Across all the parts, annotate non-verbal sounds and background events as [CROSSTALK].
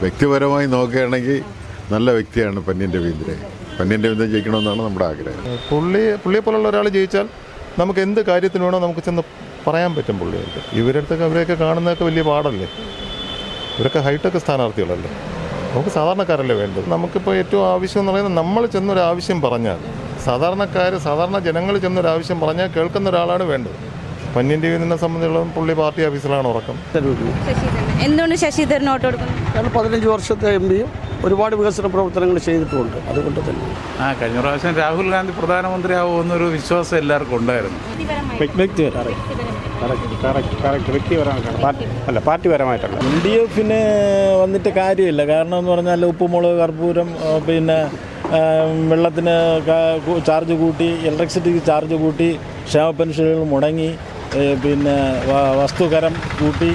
വ്യക്തിപരമായി നോക്കുകയാണെങ്കിൽ നല്ല വ്യക്തിയാണ് പന്ന്യൻ രവീന്ദ്രൻ. പന്ന്യൻ രവീന്ദ്രൻ ജയിക്കണമെന്നാണ് നമ്മുടെ ആഗ്രഹം. പുള്ളി പുള്ളിയെ പോലുള്ള ഒരാൾ ജയിച്ചാൽ നമുക്ക് എന്ത് കാര്യത്തിന് വേണോ നമുക്ക് ചെന്ന് പറയാൻ പറ്റും പുള്ളിയായിട്ട് ഇവരടുത്തൊക്കെ അവരെയൊക്കെ കാണുന്നതൊക്കെ വലിയ പാടല്ലേ? ഇവരൊക്കെ ഹൈടെക് സ്ഥാനാർത്ഥികളല്ലേ? നമുക്ക് സാധാരണക്കാരല്ലേ വേണ്ടത്? നമുക്കിപ്പോൾ ഏറ്റവും ആവശ്യം എന്ന് പറയുന്നത് നമ്മൾ ചെന്നൊരു ആവശ്യം പറഞ്ഞാൽ സാധാരണക്കാർ സാധാരണ ജനങ്ങൾ ചെന്നൊരു ആവശ്യം പറഞ്ഞാൽ കേൾക്കുന്ന ഒരാളാണ് വേണ്ടത്. പന്യൻ ടി വി നിന്നെ സംബന്ധിച്ചിടത്തോളം പുള്ളി പാർട്ടി ഓഫീസിലാണ് ഉറക്കം. എന്തുകൊണ്ട് ശശിധരൻ വോട്ട് കൊടുക്കുന്നു? കാരണം പതിനഞ്ച് വർഷത്തെ എം പിയും ഒരുപാട് വികസന പ്രവർത്തനങ്ങൾ ചെയ്തിട്ടുണ്ട്. അതുകൊണ്ട് തന്നെ. ആ കഴിഞ്ഞ പ്രാവശ്യം രാഹുൽ ഗാന്ധി പ്രധാനമന്ത്രിയാവുമെന്നൊരു വിശ്വാസം എല്ലാവർക്കും ഉണ്ടായിരുന്നു. അല്ല പാർട്ടിപരമായിട്ടല്ല എൽ ഡി എഫിന് വന്നിട്ട് കാര്യമില്ല. കാരണം എന്ന് പറഞ്ഞാൽ ഉപ്പുമുളക് കർപ്പൂരം പിന്നെ വെള്ളത്തിന് ചാർജ് കൂട്ടി ഇലക്ട്രിസിറ്റിക്ക് ചാർജ് കൂട്ടി ക്ഷേമ പെൻഷനുകൾ മുടങ്ങി പിന്നെ വസ്തുകരം കൂട്ടി.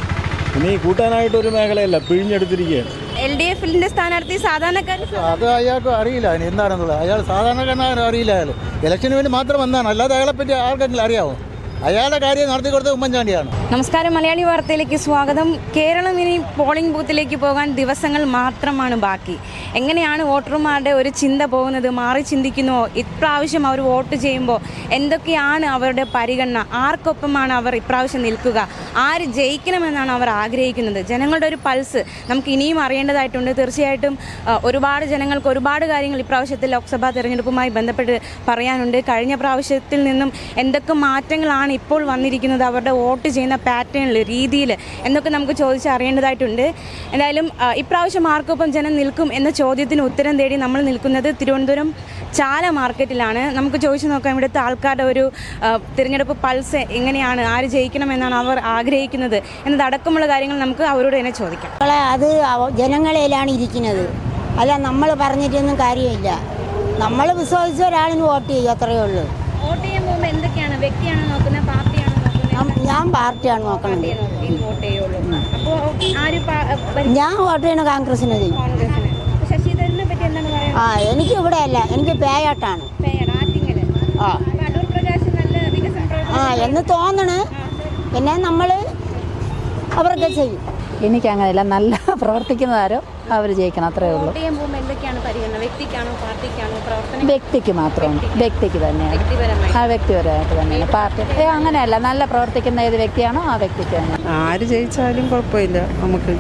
ഇനി കൂട്ടാനായിട്ടൊരു മേഖലയല്ല പിഴിഞ്ഞെടുത്തിരിക്കുകയാണ്. എൽ ഡി എഫിന്റെ സ്ഥാനാർത്ഥി സാധാരണക്കാരൻ അത് അയാൾക്ക് അറിയില്ല എന്താണെന്നുള്ളത്. അയാൾ സാധാരണക്കാരനാരും അറിയില്ല അയാൾ. ഇലക്ഷന് വേണ്ടി മാത്രം വന്നാണ് അല്ലാതെ അയാളെ പറ്റി ആർക്കെങ്കിലും അറിയാമോ അയാളുടെ കാര്യം നടത്തി കൊടുത്തത് ഉമ്മൻചാണ്ടിയാണ്. നമസ്കാരം മലയാളി വാർത്തയിലേക്ക് സ്വാഗതം. കേരളം ഇനി പോളിംഗ് ബൂത്തിലേക്ക് പോകാൻ ദിവസങ്ങൾ മാത്രമാണ് ബാക്കി. എങ്ങനെയാണ് വോട്ടർമാരുടെ ഒരു ചിന്ത പോകുന്നത്? മാറി ചിന്തിക്കുന്നുവോ ഇപ്രാവശ്യം അവർ വോട്ട് ചെയ്യുമ്പോൾ എന്തൊക്കെയാണ് അവരുടെ പരിഗണന? ആർക്കൊപ്പമാണ് അവർ ഇപ്രാവശ്യം നിൽക്കുക? ആര് ജയിക്കണമെന്നാണ് അവർ ആഗ്രഹിക്കുന്നത്? ജനങ്ങളുടെ ഒരു പൾസ് നമുക്ക് ഇനിയും അറിയേണ്ടതായിട്ടുണ്ട്. തീർച്ചയായിട്ടും ഒരുപാട് ജനങ്ങൾക്ക് ഒരുപാട് കാര്യങ്ങൾ ഇപ്രാവശ്യത്തെ ലോക്സഭാ തെരഞ്ഞെടുപ്പുമായി ബന്ധപ്പെട്ട് പറയാനുണ്ട്. കഴിഞ്ഞ പ്രാവശ്യത്തിൽ നിന്നും എന്തൊക്കെ മാറ്റങ്ങളാണ് ഇപ്പോൾ വന്നിരിക്കുന്നത്. അവരുടെ വോട്ട് ചെയ്യുന്ന പാറ്റേണിൽ രീതിയിൽ എന്നൊക്കെ നമുക്ക് ചോദിച്ചറിയേണ്ടതായിട്ടുണ്ട് എന്തായാലും ഇപ്രാവശ്യം ആർക്കൊപ്പം ജനം നിൽക്കും എന്ന ചോദ്യത്തിന് ഉത്തരം തേടി നമ്മൾ നിൽക്കുന്നത് തിരുവനന്തപുരം ചാല മാർക്കറ്റിലാണ്. നമുക്ക് ചോദിച്ചു നോക്കാം ഇവിടുത്തെ ആൾക്കാരുടെ ഒരു തിരഞ്ഞെടുപ്പ് പൾസ് എങ്ങനെയാണ് ആര് ജയിക്കണമെന്നാണ് അവർ ആഗ്രഹിക്കുന്നത് എന്നതടക്കമുള്ള കാര്യങ്ങൾ നമുക്ക് അവരോട് തന്നെ ചോദിക്കാം. അത് ജനങ്ങളിലാണ് ഇരിക്കുന്നത്. അല്ല നമ്മൾ പറഞ്ഞിട്ടൊന്നും കാര്യമില്ല. നമ്മൾ വിശ്വസിച്ച ഒരാളിന് വോട്ട് ചെയ്യും അത്രയേ ഉള്ളൂ. വോട്ട് ചെയ്യാൻ പോകുമ്പോൾ എന്തൊക്കെയാണ് വ്യക്തിയാണോ നോക്കുന്നത് പാർട്ടിയാണോ നം- ഞാൻ പാർട്ടിയാണ് നോക്കുന്നത് വോട്ട് ചെയ്യുള്ളൂ അപ്പോൾ ആര് ഞാൻ വോട്ട് ചെയ്യണ കോൺഗ്രസിന് ചെയ്യും കോൺഗ്രസിന് അപ്പോൾ ശശിധരനെ പറ്റി എന്താണ് പറയുക ആ എനിക്ക് ഇവിടെ അല്ല എനിക്ക് പേയാട്ടാണ്. ആ. അപ്പോൾ അടൂർ പ്രകാശ് നല്ല വികസന ആ എന്ന് തോന്നണ്. പിന്നെ നമ്മൾ അവർക്ക് ചെയ്യും. എനിക്കങ്ങനെയല്ല നല്ല [LAUGHS] പ്രവർത്തിക്കുന്നതാരോ അവർ ജയിക്കണം അത്രേ ഉള്ളൂ. വ്യക്തിക്ക് മാത്രമാണ്. വ്യക്തിക്ക്. തന്നെയാണ്. ആ വ്യക്തിപരമായിട്ട് തന്നെയാണ്. പാർട്ടി ഏ, അങ്ങനെയല്ല. നല്ല പ്രവർത്തിക്കുന്ന ഏത് വ്യക്തിയാണോ ആ വ്യക്തിക്ക് തന്നെ. ആര് ജയിച്ചാലും കുഴപ്പമില്ല നമുക്ക്.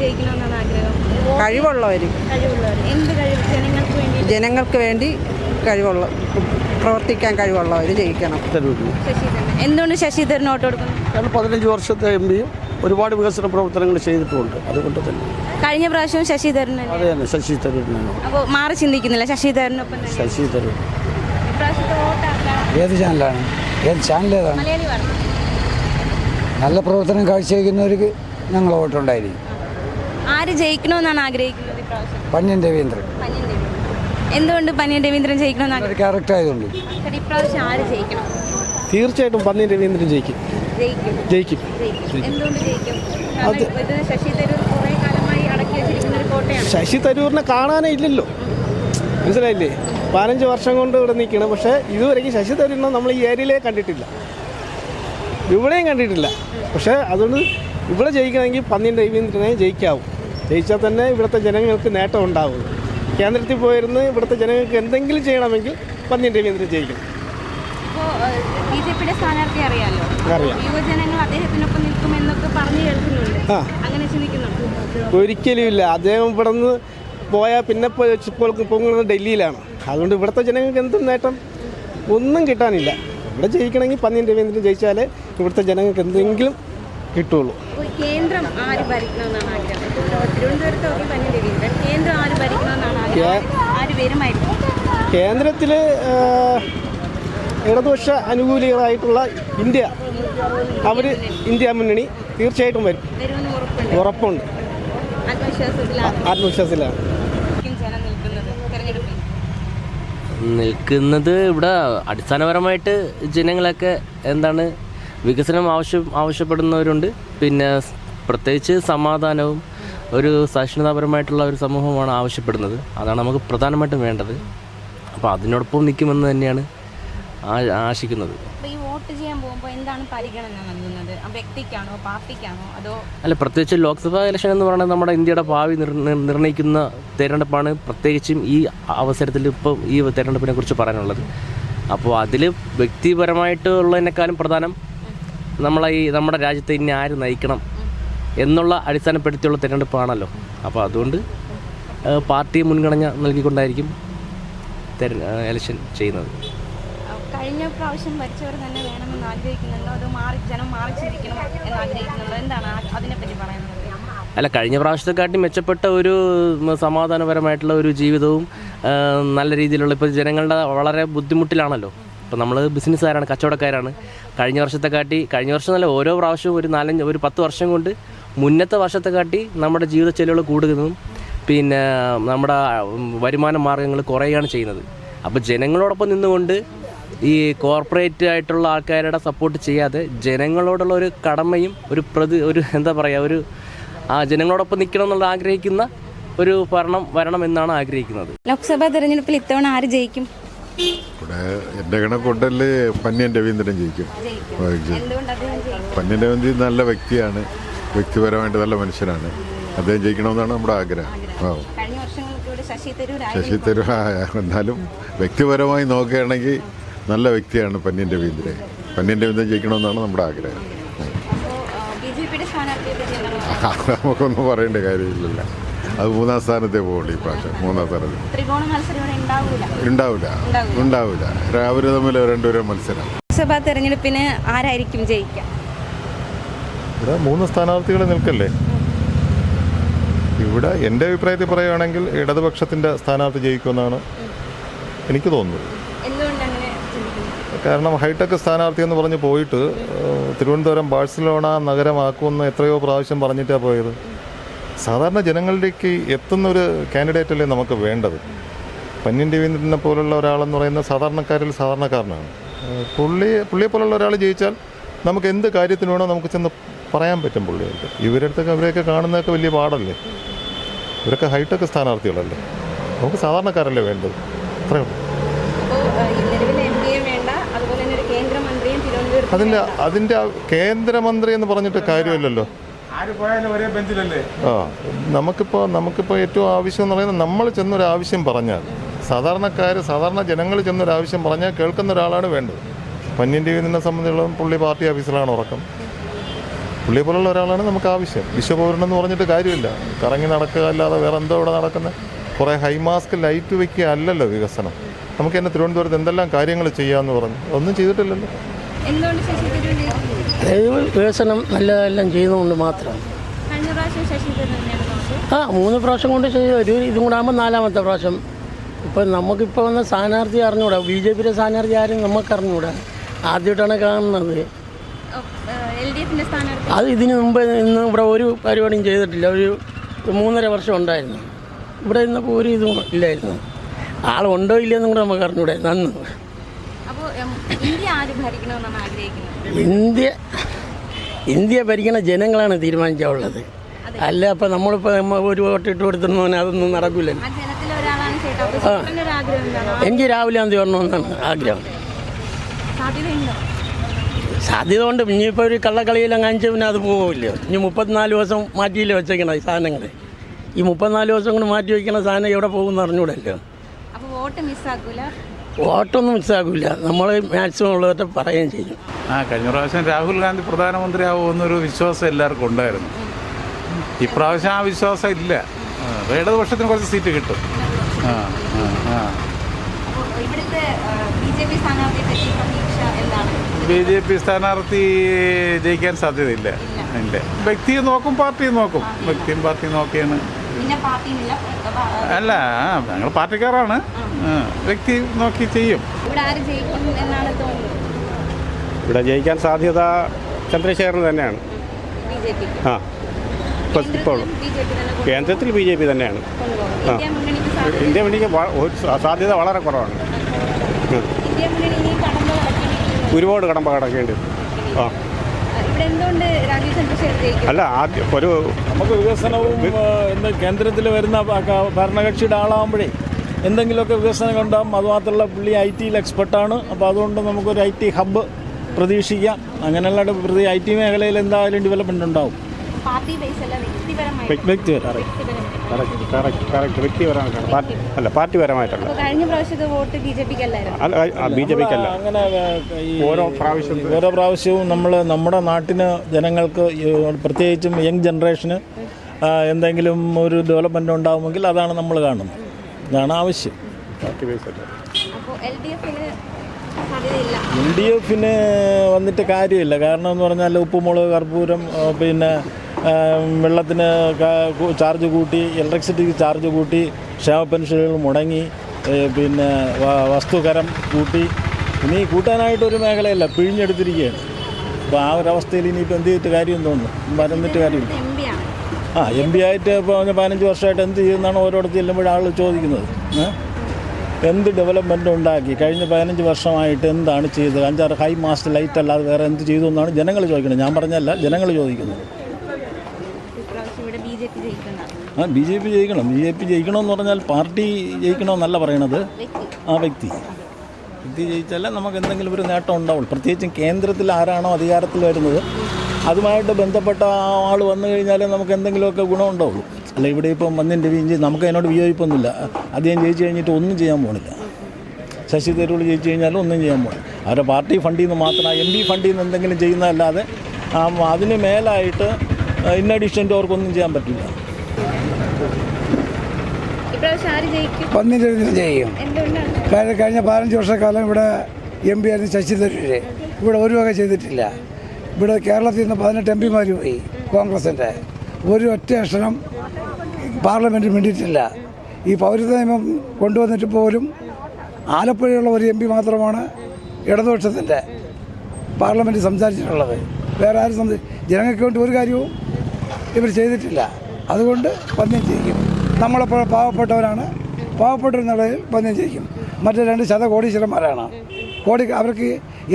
ജയിക്കണമെന്നാണ് ആഗ്രഹം? കഴിവുള്ളവർ കഴിവ്? ജനങ്ങൾക്ക് വേണ്ടി ജനങ്ങൾക്ക് വേണ്ടി കഴിവുള്ള പ്രവർത്തിക്കാൻ കഴിവുള്ളവർ ജയിക്കണം. എന്തുകൊണ്ട് ശശിധരൻ വോട്ട് കൊടുക്കുന്നു? പതിനഞ്ച് വർഷത്തെ എം പിയും ഒരുപാട് വികസന പ്രവർത്തനങ്ങൾ ചെയ്തിട്ടുണ്ട്. അതുകൊണ്ട് തന്നെ. കഴിഞ്ഞ പ്രാവശ്യം ശശിധരൻ അതെ തന്നെ ശശി തരൂരിനാണ് അപ്പോൾ മാറി ചിന്തിക്കുന്നില്ല ശശിധരനൊപ്പം തന്നെ. ശശി തരൂർ ഇപ്രാവശ്യത്തെ വോട്ട് ആർക്കാണ്? ഏത് ചാനലാണ്? ഏത് ചാനൽ ഏതാണ് മലയാളി വാർത്ത. നല്ല പ്രവർത്തനം കാഴ്ചവെക്കുന്നവർക്ക് ഞങ്ങൾ വോട്ടുണ്ടായിരിക്കും. ആര് ജയിക്കണമെന്നാണ് ആഗ്രഹിക്കുന്നത് ഇപ്രാവശ്യം? പന്യൻ രവീന്ദ്രൻ. പന്യൻ രവീന്ദ്രൻ. എന്തുകൊണ്ട് പന്യൻ രവീന്ദ്രൻ ജയിക്കണമെന്ന് ഒരു ക്യാരക്ടർ ആയതുകൊണ്ട്. ആഗ്രഹിക്കുന്നത് ഇപ്രാവശ്യം ആര് ജയിക്കണം? തീർച്ചയായിട്ടും പന്നി രവീന്ദ്രൻ ജയിക്കും. ജയിക്കും. ശശി തരൂരിനെ കാണാനേ ഇല്ലല്ലോ. മനസ്സിലായില്ലേ? പതിനഞ്ച് വർഷം കൊണ്ട് ഇവിടെ നിൽക്കണം. പക്ഷേ ഇതുവരെയ്ക്കും ശശി തരൂരിനെ നമ്മൾ ഈ ഏരിയയിലേ കണ്ടിട്ടില്ല. ഇവിടെയും കണ്ടിട്ടില്ല. പക്ഷേ അതുകൊണ്ട് ഇവിടെ ജയിക്കണമെങ്കിൽ പന്നി രവീന്ദ്രനെ ജയിക്കാവും. ജയിച്ചാൽ തന്നെ ഇവിടുത്തെ ജനങ്ങൾക്ക് നേട്ടം ഉണ്ടാവും. കേന്ദ്രത്തിൽ പോയിരുന്ന് ഇവിടുത്തെ ജനങ്ങൾക്ക് എന്തെങ്കിലും ചെയ്യണമെങ്കിൽ പന്നി രവീന്ദ്രൻ ജയിക്കണം. പിയുടെ സ്ഥാനാർത്ഥി അറിയാലോ? അറിയാം. യുവജനങ്ങൾ അദ്ദേഹത്തിനൊപ്പം നിൽക്കുമെന്നൊക്കെ പറഞ്ഞു കേൾക്കുന്നുണ്ട്. അങ്ങനെ ചിന്തിക്കുന്നുണ്ട്? ഒരിക്കലും ഇല്ല അദ്ദേഹം ഇവിടെ നിന്ന് പോയാൽ പിന്നെ പോ- ഇപ്പോൾ പൊങ്ങുന്നത് ഡൽഹിയിലാണ്. അതുകൊണ്ട് ഇവിടുത്തെ ജനങ്ങൾക്ക് എന്തും നേട്ടം ഒന്നും കിട്ടാനില്ല. ഇവിടെ ജയിക്കണമെങ്കിൽ പന്നിയും രവീന്ദ്രൻ ജയിച്ചാലേ ഇവിടുത്തെ ജനങ്ങൾക്ക് എന്തെങ്കിലും കിട്ടുള്ളൂ. കേന്ദ്രം ആര് ഭരിക്കണമെന്നാണ് ആഗ്രഹം? ഇപ്പോൾ തിരുവനന്തപുരത്ത് ഒക്കെ പന്യൻ രവീന്ദ്രൻ. കേന്ദ്രം ആര് ഭരിക്കണമെന്നാണ് ആഗ്രഹം? ആര് വരുമായിരിക്കും കേന്ദ്രത്തിൽ ഇടതുപക്ഷ അനുകൂലികളായിട്ടുള്ള ഇന്ത്യ അവർ ഇന്ത്യ മുന്നണി തീർച്ചയായിട്ടും വരും. ഉറപ്പുണ്ട്. ആത്മവിശ്വാസത്തിലാണ്? നിൽക്കുന്നത് ഇവിടെ അടിസ്ഥാനപരമായിട്ട് ജനങ്ങളൊക്കെ എന്താണ് വികസനം ആവശ്യം ആവശ്യപ്പെടുന്നവരുണ്ട്. പിന്നെ പ്രത്യേകിച്ച് സമാധാനവും ഒരു സഹിഷ്ണുതാപരമായിട്ടുള്ള ഒരു സമൂഹമാണ് ആവശ്യപ്പെടുന്നത്. അതാണ് നമുക്ക് പ്രധാനമായിട്ടും വേണ്ടത്. അപ്പോൾ അതിനോടൊപ്പം നിൽക്കുമെന്ന് തന്നെയാണ് ആശിക്കുന്നത്. അല്ല പ്രത്യേകിച്ച് ലോക്സഭാ ഇലക്ഷൻ എന്ന് പറയുന്നത് നമ്മുടെ ഇന്ത്യയുടെ ഭാവി നിർ- നിർ- നിർണയിക്കുന്ന തെരഞ്ഞെടുപ്പാണ് പ്രത്യേകിച്ചും ഈ അവസരത്തിൽ ഇപ്പം ഈ തെരഞ്ഞെടുപ്പിനെ കുറിച്ച് പറയാനുള്ളത്. അപ്പോൾ അതിൽ വ്യക്തിപരമായിട്ടുള്ളതിനേക്കാളും പ്രധാനം നമ്മളെ ഈ നമ്മുടെ രാജ്യത്തെ ഇനി ആര് നയിക്കണം എന്നുള്ള അടിസ്ഥാനപ്പെടുത്തിയുള്ള തിരഞ്ഞെടുപ്പാണല്ലോ. അപ്പോൾ അതുകൊണ്ട് പാർട്ടി മുൻഗണന നൽകിക്കൊണ്ടായിരിക്കും തെര ഇലക്ഷൻ ചെയ്യുന്നത്. കഴിഞ്ഞ പ്രാവശ്യം മരിച്ചവർ തന്നെ വേണമെന്ന് ആഗ്രഹിക്കുന്നുണ്ടോ? അതോ മാറി ജനം മാറി ചിന്തിക്കണം എന്ന് ആഗ്രഹിക്കുന്നുണ്ടോ എന്താണ് അതിനെപ്പറ്റി പറയുന്നത്? അല്ല കഴിഞ്ഞ പ്രാവശ്യത്തെക്കാട്ടി മെച്ചപ്പെട്ട ഒരു സമാധാനപരമായിട്ടുള്ള ഒരു ജീവിതവും നല്ല രീതിയിലുള്ള ഇപ്പോൾ ജനങ്ങളുടെ വളരെ ബുദ്ധിമുട്ടിലാണല്ലോ. ഇപ്പോൾ നമ്മൾ ബിസിനസ്സുകാരാണ് കച്ചവടക്കാരാണ്. കഴിഞ്ഞ വർഷത്തെക്കാട്ടി കഴിഞ്ഞ വർഷം നല്ല ഓരോ പ്രാവശ്യവും ഒരു നാലഞ്ച് ഒരു പത്ത് വർഷം കൊണ്ട് മുന്നത്തെ വർഷത്തെക്കാട്ടി നമ്മുടെ ജീവിത ചെലവുകൾ കൂടുന്നതും പിന്നെ നമ്മുടെ വരുമാന മാർഗങ്ങൾ കുറയുകയാണ് ചെയ്യുന്നത്. അപ്പോൾ ജനങ്ങളോടൊപ്പം നിന്നുകൊണ്ട് ഈ കോർപ്പറേറ്റ് ആയിട്ടുള്ള ആൾക്കാരുടെ സപ്പോർട്ട് ചെയ്യാതെ ജനങ്ങളോടുള്ള ഒരു കടമയും ഒരു പ്രതി ഒരു എന്താ പറയുക ഒരു ആ ജനങ്ങളോടൊപ്പം നിൽക്കണം എന്നുള്ള ആഗ്രഹിക്കുന്ന ഒരു ഭരണം വരണം എന്നാണ് ആഗ്രഹിക്കുന്നത്. ലോക്സഭാ തെരഞ്ഞെടുപ്പിൽ ഇത്തവണ ആര് ജയിക്കും? ഇവിടെ എന്റെ കണക്കൊണ്ടൽ പന്ന്യൻ രവീന്ദ്രൻ ജയിക്കും? പന്നിയൻ രവീന്ദ്രൻ നല്ല വ്യക്തിയാണ്. വ്യക്തിപരമായിട്ട് നല്ല മനുഷ്യനാണ്. അദ്ദേഹം ജയിക്കണമെന്നാണ് നമ്മുടെ ആഗ്രഹം. ആ ശശി തരൂർ ശശി തരൂർ ആ, എന്നാലും വ്യക്തിപരമായി നോക്കുകയാണെങ്കിൽ നല്ല വ്യക്തിയാണ് പന്ന്യൻ രവീന്ദ്രൻ. പന്ന്യൻ രവീന്ദ്രൻ ജയിക്കണമെന്നാണ് നമ്മുടെ ആഗ്രഹം. നമുക്കൊന്നും പറയേണ്ട കാര്യമില്ലല്ലോ. അത് മൂന്നാം സ്ഥാനത്തേ പോകുള്ളൂ ഈ പ്രാവശ്യം മൂന്നാം സ്ഥാനത്ത്. ഉണ്ടാവില്ല ഉണ്ടാവില്ല രാവിലെ അവർ തമ്മിൽ രണ്ടുപേരും മത്സരം. ലോക്സഭാ തെരഞ്ഞെടുപ്പിന് ആരായിരിക്കും ജയിക്കുക ഇവിടെ മൂന്ന് സ്ഥാനാർത്ഥികൾ നിൽക്കല്ലേ? ഇവിടെ എന്റെ അഭിപ്രായത്തിൽ പറയുകയാണെങ്കിൽ ഇടതുപക്ഷത്തിന്റെ സ്ഥാനാർത്ഥി ജയിക്കുമെന്നാണ് എനിക്ക് തോന്നുന്നത്. കാരണം ഹൈടെക് സ്ഥാനാർത്ഥി എന്ന് പറഞ്ഞ് പോയിട്ട് തിരുവനന്തപുരം ബാഴ്സലോണ നഗരമാക്കുമെന്ന് എത്രയോ പ്രാവശ്യം പറഞ്ഞിട്ടാണ് പോയത്. സാധാരണ ജനങ്ങളിലേക്ക് എത്തുന്ന ഒരു കാൻഡിഡേറ്റ് അല്ലേ നമുക്ക് വേണ്ടത്. പന്യൻ രവീന്ദ്രനെ പോലുള്ള ഒരാളെന്ന് പറയുന്ന സാധാരണക്കാരിൽ സാധാരണക്കാരനാണ്. പുള്ളി പുള്ളിയെ പോലുള്ള ഒരാൾ ജയിച്ചാൽ നമുക്ക് എന്ത് കാര്യത്തിന് വേണോ നമുക്ക് ചെന്ന് പറയാൻ പറ്റും പുള്ളികൾക്ക്. ഇവരടുത്തൊക്കെ അവരെയൊക്കെ കാണുന്നതൊക്കെ വലിയ പാടല്ലേ. ഇവരൊക്കെ ഹൈടെക് സ്ഥാനാർത്ഥികളല്ലേ. നമുക്ക് സാധാരണക്കാരല്ലേ വേണ്ടത്. അത്രയേ ഉള്ളൂ അപ്പോൾ നിലവിലെ എം പി എ വേണ്ട അതുപോലെ തന്നെ ഒരു കേന്ദ്രമന്ത്രിയും തിരുവനന്തപുരത്ത് അതിന്റെ അതിന്റെ കേന്ദ്രമന്ത്രി എന്ന് പറഞ്ഞിട്ട് കാര്യമില്ലല്ലോ. ആ നമുക്കിപ്പോൾ നമുക്കിപ്പോൾ ഏറ്റവും ആവശ്യം എന്ന് പറയുന്നത് നമ്മൾ ചെന്നൊരു ആവശ്യം പറഞ്ഞാൽ. സാധാരണക്കാർ സാധാരണ ജനങ്ങൾ ചെന്നൊരു ആവശ്യം പറഞ്ഞാൽ കേൾക്കുന്ന ഒരാളാണ് വേണ്ടത്. പന്യൻ രവീന്ദ്രനെ സംബന്ധിച്ചിടത്തോളം പുള്ളി പാർട്ടി ഓഫീസിലാണ് ഉറക്കം. പുള്ളിയെ പോലുള്ള ഒരാളാണ് നമുക്ക് ആവശ്യം. വിശ്വപൗരൻ എന്ന് പറഞ്ഞിട്ട് കാര്യമില്ല. കറങ്ങി നടക്കുക അല്ലാതെ വേറെ എന്തോ ഇവിടെ നടക്കുന്നത് കുറേ ഹൈമാസ്ക് ലൈറ്റ് വയ്ക്കുക അല്ലല്ലോ വികസനം. നമുക്ക് തന്നെ തിരുവനന്തപുരത്ത് എന്തെല്ലാം കാര്യങ്ങൾ ചെയ്യാമെന്ന് പറഞ്ഞു. ഒന്നും ചെയ്തിട്ടില്ലല്ലോ. വികസനം നല്ലതെല്ലാം ചെയ്യുന്നതുകൊണ്ട് മാത്രം. ആ മൂന്ന് പ്രാവശ്യം കൊണ്ട് ഒരു ഇതും കൂടെ ആകുമ്പോൾ നാലാമത്തെ പ്രാവശ്യം. ഇപ്പം നമുക്കിപ്പോൾ വന്ന സ്ഥാനാർത്ഥി അറിഞ്ഞൂടാ. ബി ജെ പിയുടെ സ്ഥാനാർത്ഥി ആരും നമുക്ക് അറിഞ്ഞൂടാ. ആദ്യമായിട്ടാണ് കാണുന്നത്. അത് ഇതിന് മുമ്പ് ഇന്ന് ഇവിടെ ഒരു പരിപാടിയും ചെയ്തിട്ടില്ല. ഒരു മൂന്നര വർഷം ഉണ്ടായിരുന്നു. ഇവിടെ ഇന്നപ്പോൾ ഒരു ഇതും ഇല്ലായിരുന്നു. ആളുണ്ടോ ഇല്ലയെന്നും കൂടെ നമുക്ക് അറിഞ്ഞൂടെ. നന്ന്. ആര് ഭരിക്കണമെന്നാണ് ആഗ്രഹിക്കുന്നത്. ഇന്ത്യ ഇന്ത്യ ഭരിക്കുന്ന ജനങ്ങളാണ് തീരുമാനിക്കാനുള്ളത്. അല്ല അപ്പം നമ്മളിപ്പോൾ നമ്മ ഒരു വോട്ട് ഇട്ട് കൊടുത്തിരുന്നവന് അതൊന്നും നടക്കില്ലല്ലോ ആ എനിക്ക് രാവിലെ അന്തി വരണമെന്നാണ് ആഗ്രഹം. സാധ്യത കൊണ്ട് ഇനിയിപ്പോൾ ഒരു കള്ളക്കളിയെല്ലാം കാണിച്ച പിന്നെ അത് പോകില്ല ഇനി മുപ്പത്തിനാല് ദിവസം മാറ്റിയില്ല വെച്ചേക്കണം ഈ സാധനങ്ങൾ ഈ മുപ്പത്തിനാല് ദിവസം കൊണ്ട് മാറ്റി വയ്ക്കണ സാധനം എവിടെ പോകുമെന്ന് അറിഞ്ഞൂടല്ലോ? അപ്പോൾ വോട്ട് മിസ്സാക്കൂല വോട്ടൊന്നും മിസ്സാക്കില്ല നമ്മൾ മാക്സിമം ഉള്ളവരെ പറയുകയും ചെയ്യും. ആ കഴിഞ്ഞ പ്രാവശ്യം രാഹുൽ ഗാന്ധി പ്രധാനമന്ത്രിയാവുമെന്നൊരു വിശ്വാസം എല്ലാവർക്കും ഉണ്ടായിരുന്നു. ഇപ്രാവശ്യം ആ വിശ്വാസം ഇല്ല. ഇടതുപക്ഷത്തിന് കുറച്ച് സീറ്റ് കിട്ടും. ആ ആ ബി ജെ പി സ്ഥാനാർത്ഥി ജയിക്കാൻ സാധ്യതയില്ല ഇല്ല. വ്യക്തിയെ നോക്കും പാർട്ടിയെ നോക്കും. വ്യക്തിയും പാർട്ടിയും നോക്കിയാണ്. അല്ല ഞങ്ങൾ പാർട്ടിക്കാരാണ്. വ്യക്തി നോക്കി ചെയ്യും. ഇവിടെ ആര് ജയിക്കും എന്നാണ് തോന്നുന്നത്? ഇവിടെ ജയിക്കാൻ സാധ്യത ചന്ദ്രശേഖരൻ തന്നെയാണ്. ആ ഇപ്പോൾ. കേന്ദ്രത്തിൽ ബി ജെ പി തന്നെയാണ് ഇന്ത്യ മുന്നണിക്ക് സാധ്യത വളരെ കുറവാണ്. ഒരുപാട് കടമ്പ കടക്കേണ്ടി വരും. ആ. അല്ല ആദ്യം ഒരു നമുക്ക് വികസനവും കേന്ദ്രത്തിൽ വരുന്ന ഭരണകക്ഷിയുടെ ആളാകുമ്പോഴേ എന്തെങ്കിലുമൊക്കെ വികസനം ഉണ്ടാകും അതുമാത്രമല്ല പുള്ളി ഐ ടിയിൽ എക്സ്പെർട്ടാണ് അപ്പോൾ അതുകൊണ്ട് നമുക്കൊരു ഐ ടി ഹബ്ബ് പ്രതീക്ഷിക്കാം. അങ്ങനെയുള്ള പ്രതി ഐ ടി മേഖലയിൽ എന്തായാലും ഡെവലപ്മെന്റ് ഉണ്ടാവും. പാർട്ടി ബേസ് അല്ല വ്യക്തിപരമായി. വ്യക്തിപരമായിട്ടാണ്. അല്ല പാർട്ടിപരമായിട്ടല്ല. കഴിഞ്ഞ പ്രാവശ്യത്തെ വോട്ട് ബി ജെ പിക്ക് അല്ലായിരുന്നു. അല്ല ബി ജെ പിക്കല്ല അങ്ങനെ ഈ ഓരോ പ്രാവശ്യം ഓരോ പ്രാവശ്യവും നമ്മൾ നമ്മുടെ നാട്ടിന് ജനങ്ങൾക്ക് പ്രത്യേകിച്ചും യങ് ജനറേഷന് എന്തെങ്കിലും ഒരു ഡെവലപ്മെന്റ് ഉണ്ടാവുമെങ്കിൽ അതാണ് നമ്മൾ കാണുന്നത്. അതാണ് ആവശ്യം. പാർട്ടി ബേസ് അപ്പോൾ എൽ ഡി എഫിന് വന്നിട്ട് കാര്യമില്ല. കാരണം എന്ന് പറഞ്ഞാൽ ഉപ്പുമുളക് കർപ്പൂരം പിന്നെ വെള്ളത്തിന് ചാർജ് കൂട്ടി ഇലക്ട്രിസിറ്റിക്ക് ചാർജ് കൂട്ടി ക്ഷേമ പെൻഷനുകൾ മുടങ്ങി പിന്നെ വസ്തുകരം കൂട്ടി. ഇനി കൂട്ടാനായിട്ട് ഒരു മേഖലയല്ല പിഴിഞ്ഞെടുത്തിരിക്കുകയാണ്. അപ്പോൾ ആ ഒരു അവസ്ഥയിൽ ഇനിയിപ്പോൾ എന്ത് ചെയ്തിട്ട് കാര്യം തോന്നുന്നു? വരന്നിട്ട് കാര്യമില്ല ആ എം പി ആയിട്ട് ഇപ്പോൾ പതിനഞ്ച് വർഷമായിട്ട് എന്ത് ചെയ്യുന്നതാണ് ഓരോരുത്തർ ചെല്ലുമ്പോഴും ആൾ ചോദിക്കുന്നത്. എന്ത് ഡെവലപ്മെന്റ് ഉണ്ടാക്കി? കഴിഞ്ഞ പതിനഞ്ച് വർഷമായിട്ട് എന്താണ് ചെയ്തത്? അഞ്ചാറ് ഹൈ മാസ്റ്റ് ലൈറ്റ് അല്ലാതെ വേറെ എന്ത് ചെയ്തു എന്നാണ് ജനങ്ങൾ ചോദിക്കുന്നത്. ഞാൻ പറഞ്ഞല്ല ജനങ്ങൾ ചോദിക്കുന്നത് ഇപ്രാവശ്യം ഇവിടെ ബി ജെ പി ജയിക്കുന്ന ആ ബി ജെ പി ജയിക്കണം. ബി ജെ പി ജയിക്കണമെന്ന് പറഞ്ഞാൽ പാർട്ടി ജയിക്കണമെന്നല്ല പറയണത്. ആ വ്യക്തി. വ്യക്തി. ജയിച്ചാലേ നമുക്ക് എന്തെങ്കിലും ഒരു നേട്ടം ഉണ്ടാവുള്ളൂ. പ്രത്യേകിച്ചും കേന്ദ്രത്തിൽ ആരാണോ അധികാരത്തിൽ വരുന്നത് അതുമായിട്ട് ബന്ധപ്പെട്ട ആൾ വന്നു കഴിഞ്ഞാലേ നമുക്ക് എന്തെങ്കിലുമൊക്കെ ഗുണം ഉണ്ടാവുള്ളൂ. അല്ല ഇവിടെ ഇപ്പം മന്യൻ രവീൻ ചെയ്ത് നമുക്ക് അതിനോട് വിയോജിപ്പൊന്നുമില്ല. അദ്ദേഹം ജയിച്ചു കഴിഞ്ഞിട്ട് ഒന്നും ചെയ്യാൻ പോണില്ല. ശശി തരൂർ ജയിച്ചു കഴിഞ്ഞാലും ഒന്നും ചെയ്യാൻ പോകണം അവരുടെ പാർട്ടി ഫണ്ടിൽ നിന്ന് മാത്രം എം പി ഫണ്ടിൽ നിന്ന് എന്തെങ്കിലും ചെയ്യുന്നതല്ലാതെ അതിന് മേലായിട്ട് അഡീഷൻ ടു അവർക്കൊന്നും ചെയ്യാൻ പറ്റില്ല. പന്നിന്റെ ചെയ്യും കഴിഞ്ഞ കഴിഞ്ഞ പതിനഞ്ച് വർഷക്കാലം ഇവിടെ എം പി ആയിരുന്നു ശശി തരൂര്. ഇവിടെ ഒരു വക ചെയ്തിട്ടില്ല. ഇവിടെ കേരളത്തിൽ നിന്ന് പതിനെട്ട് എം പിമാർ പോയി കോൺഗ്രസിന്റെ. ഒരു ഒറ്റ അക്ഷരം പാർലമെന്റിൽ വേണ്ടിയിട്ടില്ല ഈ പൗരത്വ നിയമം കൊണ്ടുവന്നിട്ട് പോലും ആലപ്പുഴയുള്ള ഒരു എം പി മാത്രമാണ് ഇടതുപക്ഷത്തിന്റെ പാർലമെന്റിൽ സംസാരിച്ചിട്ടുള്ളത്. വേറെ ആരും സംസാരിച്ചു ജനങ്ങൾക്ക് വേണ്ടി ഒരു കാര്യവും ഇവർ ചെയ്തിട്ടില്ല. അതുകൊണ്ട് പന്ദ്യം ചെയ്യിക്കും നമ്മളെപ്പോൾ പാവപ്പെട്ടവരാണ്. പാവപ്പെട്ടവരെന്നുള്ളതിൽ പന്ദ്യം ചെയ്യിക്കും മറ്റു രണ്ട് ശതകോടീശ്വരന്മാരാണ്. കോടി അവർക്ക്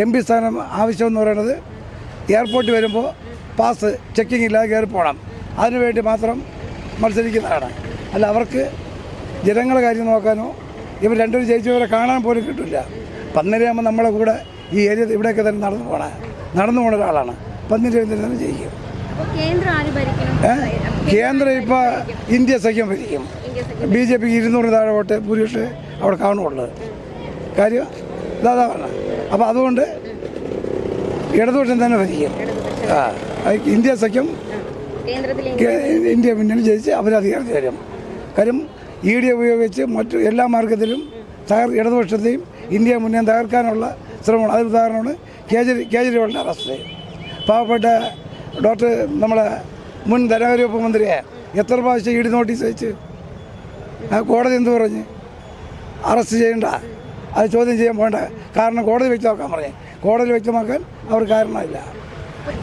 എം പി സ്ഥാനം ആവശ്യമെന്ന് പറയുന്നത് എയർപോർട്ടിൽ വരുമ്പോൾ പാസ് ചെക്കിംഗ് ഇല്ലാതെ കയറി പോകണം. അതിനുവേണ്ടി മാത്രം മത്സരിക്കുന്നതാണ്. അല്ല അവർക്ക് ജനങ്ങളുടെ കാര്യം നോക്കാനോ ഇവർ രണ്ടുപേരും ജയിച്ചവരെ കാണാൻ പോലും കിട്ടില്ല പന്നരയാകുമ്പോൾ നമ്മളെ കൂടെ ഈ ഏരിയ ഇവിടെയൊക്കെ തന്നെ നടന്നു പോണ നടന്നു പോകുന്ന ഒരാളാണ്. പന്നിര തന്നെ ജയിക്കും. കേന്ദ്രം ഇപ്പോൾ ഇന്ത്യ സഖ്യം ഭരിക്കും. ബി ജെ പിക്ക് ഇരുന്നൂറ് താഴെ വോട്ട് ഭൂരിപക്ഷം അവിടെ കാണുള്ളൂ കാര്യം ഇതാ അപ്പൊ അപ്പോൾ അതുകൊണ്ട് ഇടതുപക്ഷം തന്നെ ഭരിക്കും. ആ ഇന്ത്യ സഖ്യം ഇന്ത്യ മുന്നണി ജയിച്ച് അവരധികാരത്തിൽ വരും. കാര്യം ഇ ഡി ഉപയോഗിച്ച് മറ്റു എല്ലാ മാർഗത്തിലും തകർ ഇടതുപക്ഷത്തെയും ഇന്ത്യ മുന്നേ തകർക്കാനുള്ള ശ്രമമാണ്. അതിന് ഉദാഹരണമാണ് കേജ്രി കേജ്രിവാളിന്റെ അറസ്റ്റ്. പാവപ്പെട്ട ഡോക്ടർ നമ്മളെ മുൻ ധനകാര്യ വകുപ്പ് മന്ത്രിയെ എത്ര പ്രാവശ്യം ഇടി നോട്ടീസ് അയച്ച്? കോടതി എന്ത് പറഞ്ഞ്? അറസ്റ്റ് ചെയ്യണ്ട. അത് ചോദ്യം ചെയ്യാൻ പോകണ്ട കാരണം കോടതി വ്യക്തമാക്കാൻ പറഞ്ഞു. കോടതി വ്യക്തമാക്കാൻ അവർ കാരണമില്ല.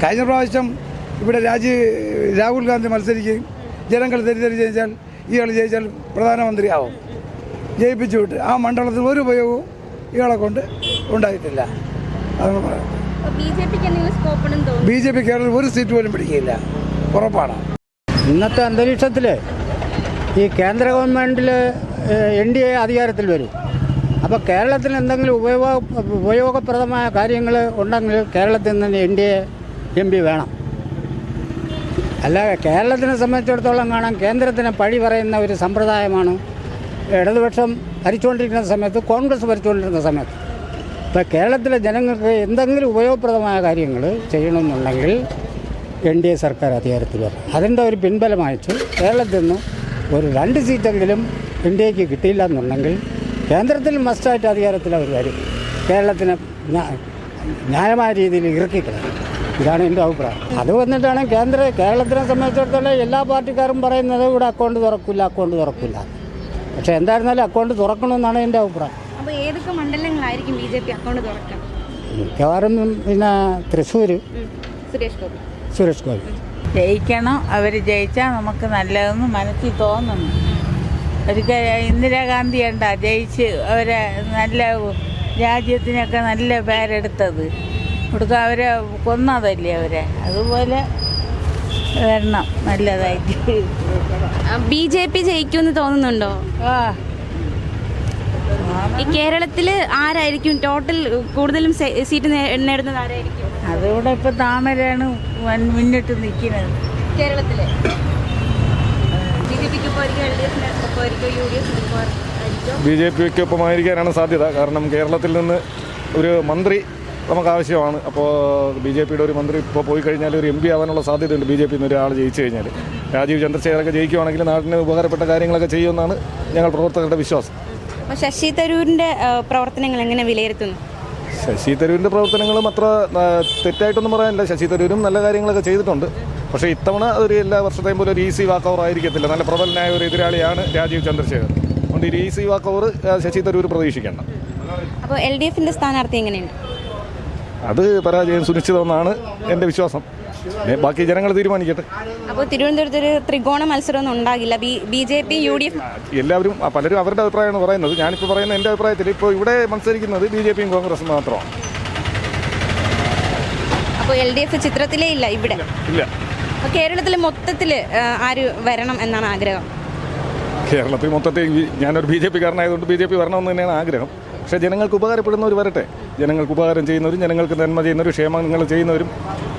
കഴിഞ്ഞ പ്രാവശ്യം ഇവിടെ രാജീവ് രാഹുൽ ഗാന്ധി മത്സരിക്കുകയും ജനങ്ങൾ തെറ്റിദ്ധരിച്ചാൽ ഇയാൾ ജയിച്ചാൽ പ്രധാനമന്ത്രിയാവും. ജയിപ്പിച്ചു വിട്ട്. ആ മണ്ഡലത്തിൽ ഒരു ഉപയോഗവും ഇയാളെ കൊണ്ട് ഉണ്ടായിട്ടില്ല. അതാണ് പറയാം ബി ജെ പി കേരളത്തിൽ ഒരു സീറ്റ് പോലും പിടിക്കില്ല. ഉറപ്പാണ്. ഇന്നത്തെ അന്തരീക്ഷത്തിൽ ഈ കേന്ദ്ര ഗവൺമെന്റിൽ എൻ ഡി എ അധികാരത്തിൽ വരും. അപ്പോൾ കേരളത്തിന് എന്തെങ്കിലും ഉപയോഗ ഉപയോഗപ്രദമായ കാര്യങ്ങൾ ഉണ്ടെങ്കിൽ കേരളത്തിൽ നിന്ന് N D A M P വേണം. അല്ല കേരളത്തിനെ സംബന്ധിച്ചിടത്തോളം കാണാൻ കേന്ദ്രത്തിന് പഴി പറയുന്ന ഒരു സമ്പ്രദായമാണ് ഇടതുപക്ഷം ഭരിച്ചുകൊണ്ടിരിക്കുന്ന സമയത്ത് കോൺഗ്രസ് ഭരിച്ചുകൊണ്ടിരുന്ന സമയത്ത്. ഇപ്പോൾ കേരളത്തിലെ ജനങ്ങൾക്ക് എന്തെങ്കിലും ഉപയോഗപ്രദമായ കാര്യങ്ങൾ ചെയ്യണമെന്നുണ്ടെങ്കിൽ എൻ ഡി എ സർക്കാർ അധികാരത്തിൽ വരും അതിന്റെ ഒരു പിൻബലമായിട്ട് കേരളത്തിൽ നിന്ന് ഒരു രണ്ട് സീറ്റെങ്കിലും എക്ക് കിട്ടിയില്ല എന്നുണ്ടെങ്കിൽ കേന്ദ്രത്തിൽ മസ്റ്റായിട്ട് അധികാരത്തിൽ അവർ വരും. കേരളത്തിന് ന്യാ- ന്യായമായ രീതിയിൽ ഇറക്കിക്കളയും ഇതാണ് എന്റെ അഭിപ്രായം. അത് വന്നിട്ടാണ് കേന്ദ്ര കേരളത്തിനെ സംബന്ധിച്ചിടത്തോളം എല്ലാ പാർട്ടിക്കാരും പറയുന്നത് ഇവിടെ അക്കൗണ്ട് തുറക്കില്ല അക്കൗണ്ട് തുറക്കില്ല. പക്ഷേ എന്തായിരുന്നാലും അക്കൗണ്ട് തുറക്കണമെന്നാണ് എന്റെ അഭിപ്രായം. അപ്പോൾ ഏതൊക്കെ മണ്ഡലങ്ങളായിരിക്കും ബി ജെ പി അക്കൗണ്ട് തുറക്കുക മിക്കവാറും പിന്നെ തൃശ്ശൂർ സുരേഷ് ഗോപി. സുരേഷ് ഗോപി. ജയിക്കണം അവർ ജയിച്ചാൽ നമുക്ക് നല്ലതെന്ന് മനസ്സിൽ തോന്നുന്നു. ഒരിക്കൽ ഇന്ദിരാഗാന്ധി ഉണ്ട ജയിച്ച് അവരെ നല്ല രാജ്യത്തിനൊക്കെ നല്ല പേരെടുത്തത്. കൊടുക്ക അവരെ കൊന്നതല്ലേ അവരെ? അതുപോലെ വരണം നല്ലതായിട്ട്. ബി ജെ പി ജയിക്കുമെന്ന് തോന്നുന്നുണ്ടോ? ആ. ഈ കേരളത്തിൽ ആരായിരിക്കും ടോട്ടൽ കൂടുതലും സീറ്റ് നേടുന്നത് ആരായിരിക്കും? അതുകൂടെ ഇപ്പൊ താമരയാണ് മുന്നിട്ട് നിൽക്കുന്നത് കേരളത്തിൽ? ബി ജെ പിക്ക് ഒപ്പമായിരിക്കാനാണ് സാധ്യത. കാരണം കേരളത്തിൽ നിന്ന് ഒരു മന്ത്രി നമുക്ക് ആവശ്യമാണ് അപ്പോൾ ബി ജെ പിയുടെ ഒരു മന്ത്രി ഇപ്പോൾ പോയി കഴിഞ്ഞാൽ ഒരു എം പി ആവാനുള്ള സാധ്യതയുണ്ട് ബി ജെ പിന്ന് ഒരാൾ ജയിച്ചു കഴിഞ്ഞാൽ രാജീവ് ചന്ദ്രശേഖരൊക്കെ ജയിക്കുവാണെങ്കിൽ നാടിന് ഉപകാരപ്പെട്ട കാര്യങ്ങളൊക്കെ ചെയ്യുമെന്നാണ് ഞങ്ങൾ പ്രവർത്തകരുടെ വിശ്വാസം. അപ്പോൾ ശശി തരൂരിന്റെ പ്രവർത്തനങ്ങൾ എങ്ങനെ വിലയിരുത്തുന്നു? ശശി തരൂരിന്റെ പ്രവർത്തനങ്ങളും അത്ര തെറ്റായിട്ടൊന്നും പറയാനില്ല. ശശി തരൂരും നല്ല കാര്യങ്ങളൊക്കെ ചെയ്തിട്ടുണ്ട്. പക്ഷേ ഇത്തവണ ഒരു എല്ലാ വർഷത്തെയും പോലെ ഒരു ഈസി വാക്ക് ഓവർ ആയിരിക്കത്തില്ല. നല്ല പ്രബലനായ ഒരു എതിരാളിയാണ് രാജീവ് ചന്ദ്രശേഖർ അതുകൊണ്ട് ഒരു easy walk over Shashi Tharoor പ്രതീക്ഷിക്കണം. അപ്പോൾ എൽ ഡി എഫിന്റെ സ്ഥാനാർത്ഥി എങ്ങനെയുണ്ട്? അത് പരാജയം സുനിശ്ചിതമെന്നാണ് എന്റെ വിശ്വാസം. ബാക്കി ജനങ്ങൾ തീരുമാനിക്കട്ടെ. അപ്പോൾ തിരുവനന്തപുരത്ത് ഒരു ത്രികോണ മത്സരമൊന്നും ഉണ്ടാകില്ല. B J P U D F എല്ലാവരും പലരും അവരുടെ അഭിപ്രായമാണ് പറയുന്നത്. ഞാനിപ്പോൾ പറയുന്ന എന്റെ അഭിപ്രായത്തിൽ ഇപ്പോൾ ഇവിടെ മത്സരിക്കുന്നത് ബി ജെ പിയും കോൺഗ്രസും മാത്രമാണ്. അപ്പോൾ എൽ ഡി എഫ് ചിത്രത്തിലേ ഇല്ല ഇവിടെ. ഇല്ല കേരളത്തിൽ മൊത്തത്തിൽ ആര് വരണം എന്നാണ് ആഗ്രഹം? കേരളത്തിൽ മൊത്തത്തിൽ ഞാനൊരു ബി ജെ പിക്കാരനായതുകൊണ്ട് ബി ജെ പി വരണമെന്ന് തന്നെയാണ് ആഗ്രഹം. പക്ഷേ ജനങ്ങൾക്ക് ഉപകാരപ്പെടുന്നവർ വരട്ടെ. ജനങ്ങൾക്ക് ഉപകാരം ചെയ്യുന്നവരും ജനങ്ങൾക്ക് നന്മ ചെയ്യുന്നവരും ക്ഷേമങ്ങൾ ചെയ്യുന്നവരും.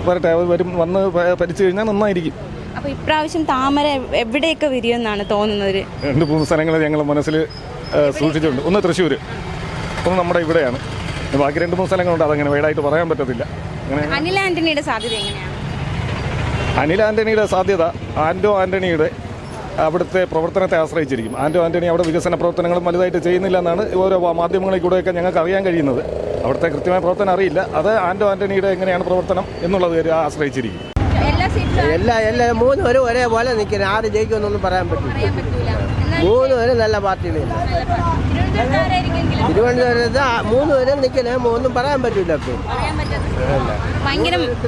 വരട്ടെ അവർ വരും വന്ന് പരിച്ചു ഭരിച്ചു കഴിഞ്ഞാൽ നന്നായിരിക്കും. അപ്പോൾ ഇപ്രാവശ്യം താമര എവിടെയൊക്കെ വരുമെന്നാണ് തോന്നുന്നത്? രണ്ട് മൂന്ന് സ്ഥലങ്ങൾ ഞങ്ങൾ മനസ്സിൽ സൂക്ഷിച്ചിട്ടുണ്ട്. ഒന്ന് തൃശ്ശൂർ ഒന്ന് നമ്മുടെ ഇവിടെയാണ്. ബാക്കി രണ്ട് മൂന്ന് സ്ഥലങ്ങളുണ്ട്. അതങ്ങനെ വേടായിട്ട് പറയാൻ പറ്റത്തില്ല. അനിൽ ആന്റണിയുടെ സാധ്യത എങ്ങനെയാണ്? അനിൽ സാധ്യത ആന്റോ ആന്റണിയുടെ അവിടുത്തെ പ്രവർത്തനത്തെ ആശ്രയിച്ചിരിക്കും. ആന്റോ ആന്റണി അവിടെ വികസന പ്രവർത്തനങ്ങളും വലുതായിട്ട് ചെയ്യുന്നില്ല എന്നാണ് ഓരോ മാധ്യമങ്ങളിൽ കൂടെയൊക്കെ ഞങ്ങൾക്ക് അറിയാൻ കഴിയുന്നത്. അവിടുത്തെ കൃത്യമായ പ്രവർത്തനം അറിയില്ല. അത് ആന്റോ ആന്റണിയുടെ എങ്ങനെയാണ് പ്രവർത്തനം എന്നുള്ളത് വരെ ആശ്രയിച്ചിരിക്കും. എല്ലാ എല്ലാ എല്ലാ മൂന്ന് പേരും ഒരേപോലെ നിൽക്കുന്നത് ആര് ജയിക്കുമെന്നൊന്നും പറയാൻ പറ്റില്ല മൂന്ന് പേരും നല്ല പാർട്ടികളില്ല തിരുവനന്തപുരത്ത് മൂന്ന് പേരും നിൽക്കുന്നത് മൂന്നും പറയാൻ പറ്റില്ല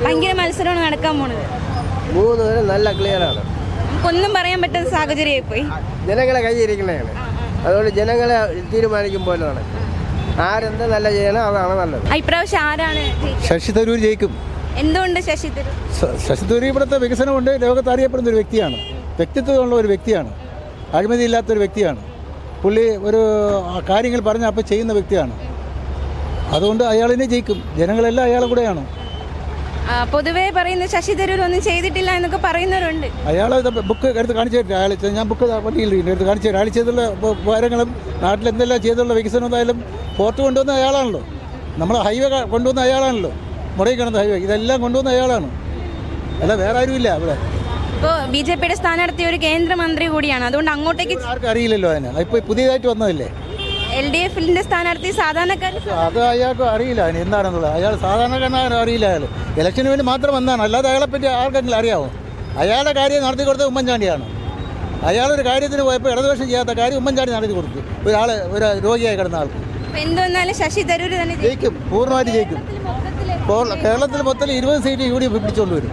ഭയങ്കര മത്സരമാണ് നടക്കാൻ പോണത്. മൂന്ന് പേരും നല്ല ക്ലിയറാണ് ഒന്നും പറയാൻ പറ്റാത്ത സാഹചര്യമായി പോയി. ജനങ്ങളെ കൈയിരിക്കണേ അതുകൊണ്ട് ജനങ്ങളെ തീരുമാനിക്കും പോലെ നടക്കും ആരെന്ത് നല്ല ചെയ്യണം അതാണ് നല്ലത്. ആ, ഇപ്രാവശ്യം ആരാണ് ജയിക്കുക? ശശി തരൂർ ജയിക്കും. എന്തുകൊണ്ട് ശശി തരൂർ? ശ- ശശി തരൂർ ഇവിടുത്തെ വികസനം കൊണ്ട് ലോകത്ത് അറിയപ്പെടുന്ന ഒരു വ്യക്തിയാണ്. വ്യക്തിത്വമുള്ള ഒരു വ്യക്തിയാണ്. അഴിമതിയില്ലാത്തൊരു വ്യക്തിയാണ്. പുള്ളി ഒരു കാര്യങ്ങൾ പറഞ്ഞ് അപ്പോൾ ചെയ്യുന്ന വ്യക്തിയാണ്. അതുകൊണ്ട് അയാളിനെ ജയിക്കും. ജനങ്ങളെല്ലാം അയാളെ കൂടെയാണ്. പൊതുവേ പറയുന്ന ശശി തരൂർ ഒന്നും ചെയ്തിട്ടില്ല എന്നൊക്കെ പറയുന്നവരുണ്ട്. അയാൾ ബുക്ക് എടുത്ത് കാണിച്ചു അയാൾ ഞാൻ ബുക്ക് വണ്ടിയിൽ എടുത്ത് കാണിച്ചു അയാൾ ചെയ്തുള്ള കാര്യങ്ങളും ഉപകാരങ്ങളും നാട്ടിൽ എന്തെല്ലാം ചെയ്തുള്ള വികസനം എന്തായാലും പോർട്ട് കൊണ്ടുവന്ന അയാളാണല്ലോ. നമ്മൾ ഹൈവേ കൊണ്ടുവന്ന അയാളാണല്ലോ. മുടങ്ങി കിടന്ന ഹൈവേ ഇതെല്ലാം കൊണ്ടുവന്ന അയാളാണ്. അല്ല വേറെ ആരുമില്ല അവിടെ. ഇപ്പോൾ ബി ജെ പിയുടെ സ്ഥാനാർത്ഥി ഒരു കേന്ദ്രമന്ത്രി കൂടിയാണ്. അതുകൊണ്ട് അങ്ങോട്ടേക്ക് ആർക്കും അറിയില്ലല്ലോ അതിന്. ഇപ്പോൾ പുതിയതായിട്ട് വന്നതല്ലേ? എൽ ഡി എഫിന്റെ സ്ഥാനാർത്ഥി സാധാരണക്കാരൻ. അത് അയാൾക്ക് അറിയില്ല അതിന്. എന്താണെന്നുള്ളത്? അയാൾ സാധാരണക്കാരനാരും അറിയില്ല അയാൾ ഇലക്ഷന് വേണ്ടി മാത്രം വന്നതാണ് അല്ലാതെ അയാളെപ്പറ്റി ആർക്കെങ്കിലും അറിയാമോ അയാളുടെ കാര്യം നടത്തി കൊടുത്തത് ഉമ്മൻചാണ്ടിയാണ്. അയാളൊരു കാര്യത്തിന് പോയപ്പോൾ ഇടതുപക്ഷം ചെയ്യാത്ത കാര്യം ഉമ്മൻചാണ്ടി നടത്തി കൊടുത്തു. ഒരാൾ ഒരു രോഗിയായി കിടന്ന ആൾക്ക്. ശശി തരൂർ തന്നെ ജയിക്കും. ജയിക്കും. പൂർണമായിട്ട് ജയിക്കും. കേരളത്തിൽ മൊത്തം ഇരുപത് സീറ്റ് യു ഡി എഫ് പിടിച്ചുകൊണ്ട് വരും.